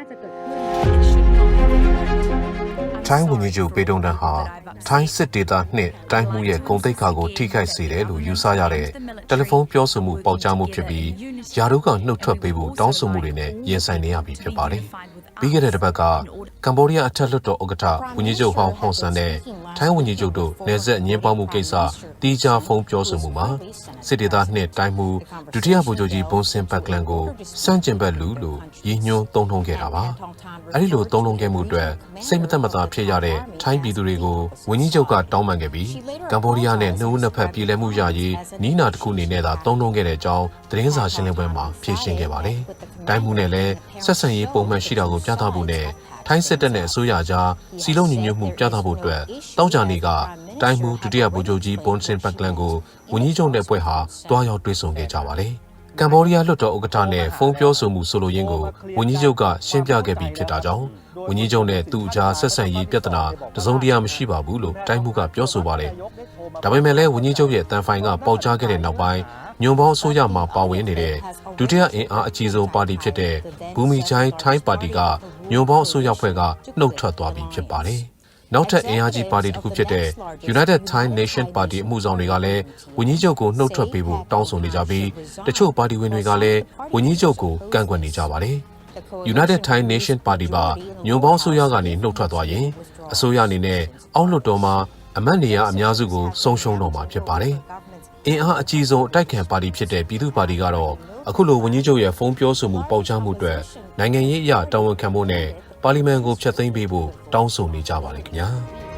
น่าจะเกิดขึ้น ထိုင်းဝန်ကြီးချုပ်ပေတုံတန်ဟာထိုင်းစစ်ဒေသနှင့်တိုင်းမှုရဲ့ဂုံတိတ်ခါကိုထိခိုက်စေတယ်လို့ယူဆရတဲ့တယ်လီဖုန်းပြောဆိုမှုပေါက်ကြားမှုဖြစ်ပြီးယာတို့ကနှုတ်ထွက်ပေးဖို့တောင်းဆိုမှုတွေနဲ့ရင်ဆိုင်နေရပြီဖြစ်ပါတယ်။ပြီးခဲ့တဲ့တစ်ပတ်ကကမ္ဘောဒီးယားအထက်လွှတ်တော်ဥက္ကဋ္ဌဝန်ကြီးချုပ်ဟောင်းဟွန်ဆန်နဲ့ထိုင်းဝန်ကြီးချုပ်တို့နေဆက်ညှင်းပေါမှုကိစ္စတီးခြားဖုန်းပြောဆိုမှုမှာစစ်ဒေသနှင့်တိုင်းမှုဒုတိယဗိုလ်ချုပ်ကြီးဘွန်စင်ဘက်ကလန်ကိုစန့်ကျင်ဘက်လူလို့ရည်ညွှန်းသုံးနှုန်းခဲ့တာပါ။အဲဒီလိုသုံးနှုန်းခဲ့မှုအတွက်စိတ်မသက်မသာဖြစ်ရတဲ့ထိုင်းပြည်သူတွေကိုဝန်ကြီးချုပ်ကတောင်းပန်ခဲ့ပြီးကမ္ဘောဒီးယားနဲ့နှုတ်နှစ်ဖက်ပြည်လဲမှုရရေးနီးနာတစ်ခုအနေနဲ့သာသုံးနှုန်းခဲ့တဲ့အကြောင်းသတင်းစာရှင်းလင်းပွဲမှာဖြေရှင်းခဲ့ပါတယ်။တိုင်းမှုနဲ့လည်းဆက်ဆံရေးပုံမှန်ရှိတာကိုပြသဖို့နဲ့ထိုင်းစစ်တပ်နဲ့အစိုးရကြားစီလုံးညီညွတ်မှုပြသဖို့အတွက်တောက်ကြနေကတိုင်းမှုဒုတိယဗိုလ်ချုပ်ကြီးဘွန်စင်ဘက်ကလန်ကိုဝန်ကြီးချုပ်နဲ့ပွဲဟာတွားရောက်တွေ့ဆုံခဲ့ကြပါတယ်။ကမ္ဘောဒီးယားလွှတ်တော်ဥက္ကဋ္ဌနဲ့ဖုန်းပြောဆိုမှုဆိုလိုရင်းကိုဝန်ကြီးချုပ်ကရှင်းပြခဲ့ပြီးဖြစ်တာကြောင့် ဝန်ကြီးချုပ်နဲ့သူ့အကြားဆက်ဆံရေးပြဿနာတစုံတရာမရှိပါဘူးလို့တိုင်းမှုကပြောဆိုပါတယ်။ဒါပေမဲ့လည်းဝန်ကြီးချုပ်ရဲ့တန်ဖိုင်ကပေါက်ကြားခဲ့တဲ့နောက်ပိုင်းညွန်ပေါင်းအစိုးရမှာပါဝင်နေတဲ့ဒုတိယအင်အားအကြီးဆုံးပါတီဖြစ်တဲ့ဘူမီချိုင်းထိုင်းပါတီကညွန်ပေါင်းအစိုးရဖွဲ့ကနှုတ်ထွက်သွားပြီဖြစ်ပါတယ်။နောက်ထပ်အင်အားကြီးပါတီတစ်ခုဖြစ်တဲ့ United Thai Nation Party အမှုဆောင်တွေကလည်းဝန်ကြီးချုပ်ကိုနှုတ်ထွက်ပေးဖို့တောင်းဆိုနေကြပြီးတချို့ပါတီဝင်တွေကလည်းဝန်ကြီးချုပ်ကိုကန့်ကွက်နေကြပါတယ်။ United Thai Nation Party ပါညွန်ပေါင်းအစိုးရကနေနှုတ်ထွက်သွားရင်အစိုးရအနေနဲ့အောက်လွှတ်တော်မှာအမတ်နေရအများစုကိုဆုံးရှုံးတော့မှာဖြစ်ပါတယ်။အင်အားအကြီးဆုံးအတိုက်ခံပါတီဖြစ်တဲ့ပြည်သူ့ပါတီကတော့အခုလိုဝန်ကြီးချုပ်ရဲ့ဖုန်းပြောဆိုမှုပေါက်ကြားမှုအတွက်နိုင်ငံရေးအရတာဝန်ခံဖို့နဲ့ပါလီမန်ကိုဖျက်သိမ်းပေးဖို့တောင်းဆိုနေကြပါတယ်ခင်ဗျာ။